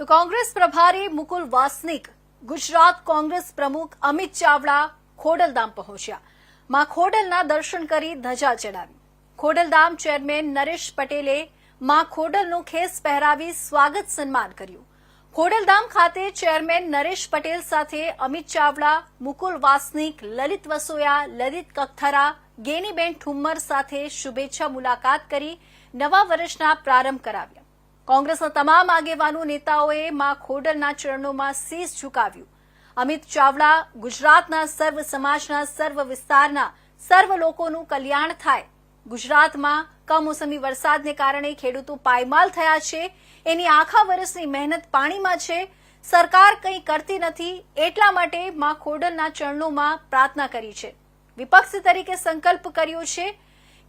તો કોંગ્રેસ પ્રભારી મુકુલ વાસનિક, ગુજરાત કોંગ્રેસ પ્રમુખ અમિત ચાવડા ખોડલધામ પહોંચ્યા. માં ખોડલના દર્શન કરી ધજા ચડાવી. ખોડલધામ ચેરમેન નરેશ પટેલે માં ખોડલનું ખેસ પહેરાવી સ્વાગત સન્માન કર્યું. ખોડલધામ ખાતે ચેરમેન નરેશ પટેલ સાથે અમિત ચાવડા, મુકુલ વાસનિક, લલિત વસોયા, લલિત કખ્થરા ગેનીબેન ઠુમ્મર સાથે શુભેચ્છા મુલાકાત કરી નવા વર્ષના પ્રારંભ કરાવ્યા. કોંગ્રેસના તમામ આગેવાનો નેતાઓએ માં ખોડલના ચરણોમાં શીશ ઝુકાવ્યું. અમિત ચાવડા ગુજરાતના સર્વ સમાજના સર્વ વિસ્તારના સર્વ લોકોનું કલ્યાણ થાય. ગુજરાતમાં કમોસમી વરસાદને કારણે ખેડૂતો પાયમાલ થયા છે. એની આખા વર્ષની મહેનત પાણીમાં છે. સરકાર કંઈ કરતી નથી, એટલા માટે માં ખોડલના ચરણોમાં પ્રાર્થના કરી છે. વિપક્ષ તરીકે સંકલ્પ કર્યો છે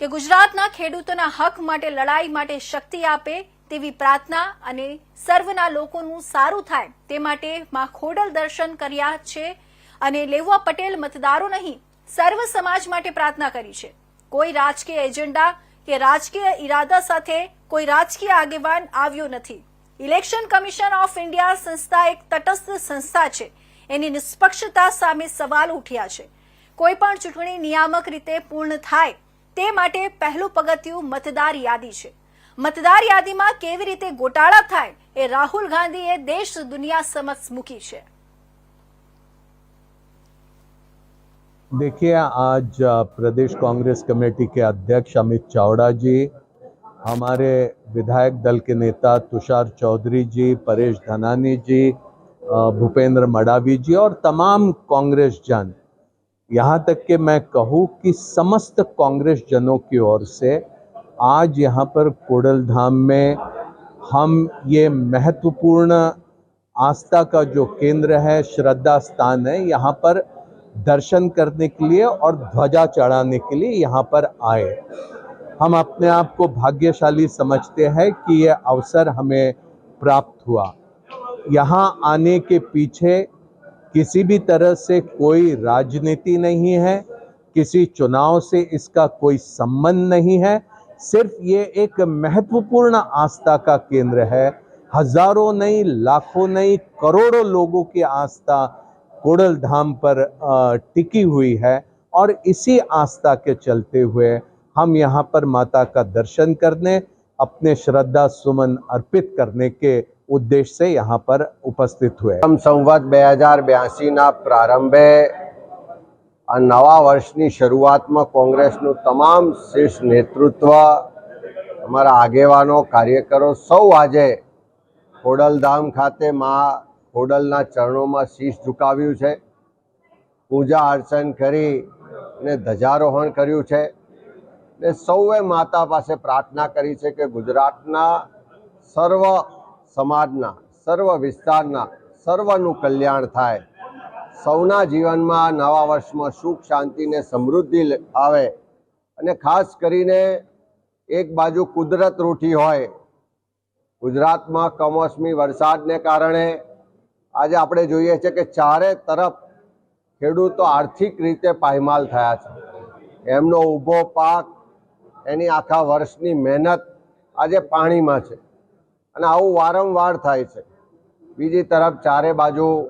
કે ગુજરાતના ખેડૂતોના હક માટે, લડાઈ માટે શક્તિ આપે તેવી પ્રાર્થના અને સર્વના લોકોનું સારું થાય તે માટે માં ખોડલ દર્શન કર્યા છે અને લેવા પટેલ મતદારો નહીં, સર્વ સમાજ માટે પ્રાર્થના કરી છે. કોઈ રાજકીય એજન્ડા કે રાજકીય ઈરાદા સાથે કોઈ રાજકીય આગેવાન આવ્યો નથી. ઇલેક્શન કમિશન ઓફ ઇન્ડિયા સંસ્થા એક તટસ્થ સંસ્થા છે. એની નિષ્પક્ષતા સામે સવાલ ઉઠ્યા છે. કોઈ પણ ચૂંટણી નિયામક રીતે પૂર્ણ થાય તે માટે પહેલું પગથિયું મતદાર યાદી છે. મતદાર યાદીમાં કેવી રીતે ગોટાળા થાય એ રાહુલ ગાંધીએ દેશ દુનિયા સમક્ષ મૂકી છે देखिए आज अ, प्रदेश कांग्रेस कमेटी के अध्यक्ष अमित चावड़ा जी हमारे विधायक दल के नेता तुषार चौधरी जी परेश धनानी जी अ, भूपेंद्र मडावी जी और तमाम कांग्रेस जन यहाँ तक कि मैं कहूँ कि समस्त कांग्रेस जनों की ओर से आज यहाँ पर कोडल धाम में हम ये महत्वपूर्ण आस्था का जो केंद्र है, श्रद्धा स्थान है, यहाँ पर दर्शन करने के लिए और ध्वजा चढ़ाने के लिए यहाँ पर आए। हम अपने आप को भाग्यशाली समझते हैं कि ये अवसर हमें प्राप्त हुआ। यहाँ आने के पीछे किसी भी तरह से कोई राजनीति नहीं है, किसी चुनाव से इसका कोई संबंध नहीं है सिर्फ़ ये एक महत्वपूर्ण आस्था का केंद्र है। हज़ारों नहीं, लाखों नहीं, करोड़ों लोगों की आस्था कोडल धाम पर टिकी हुई है और इसी आस्था के चलते हुए हम यहाँ पर माता का दर्शन करने, अपने श्रद्धा सुमन अर्पित करने के उद्देश्य से यहाँ पर उपस्थित हुए। हम संवाद बे हज़ार बयासी ना प्रारंभ। આ નવા વર્ષની શરૂઆતમાં કોંગ્રેસનું તમામ શીર્ષ નેતૃત્વ, અમારા આગેવાનો, કાર્યકરો સૌ આજે ખોડલધામ ખાતે મા ખોડલના ચરણોમાં શીશ ઝુકાવ્યું છે. પૂજા અર્ચન કરી અને ધ્વજારોહણ કર્યું છે. ને સૌએ માતા પાસે પ્રાર્થના કરી છે કે ગુજરાતના સર્વ સમાજના, સર્વ વિસ્તારના સર્વનું કલ્યાણ થાય. સૌના જીવનમાં નવા વર્ષમાં સુખ, શાંતિ ને સમૃદ્ધિ આવે. અને ખાસ કરીને એક બાજુ કુદરત રૂઠી હોય. ગુજરાતમાં કમોસમી વરસાદને કારણે આજે આપણે જોઈએ છે કે ચારે તરફ ખેડૂતો આર્થિક રીતે પાયમાલ થયા છે. એમનો ઊભો પાક, એની આખા વર્ષની મહેનત આજે પાણીમાં છે. અને આવું વારંવાર થાય છે. બીજી તરફ ચારે બાજુ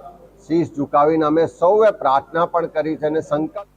શીશ ઝુકાવીને અમે સૌએ પ્રાર્થના પણ કરી છે અને સંકલ્પ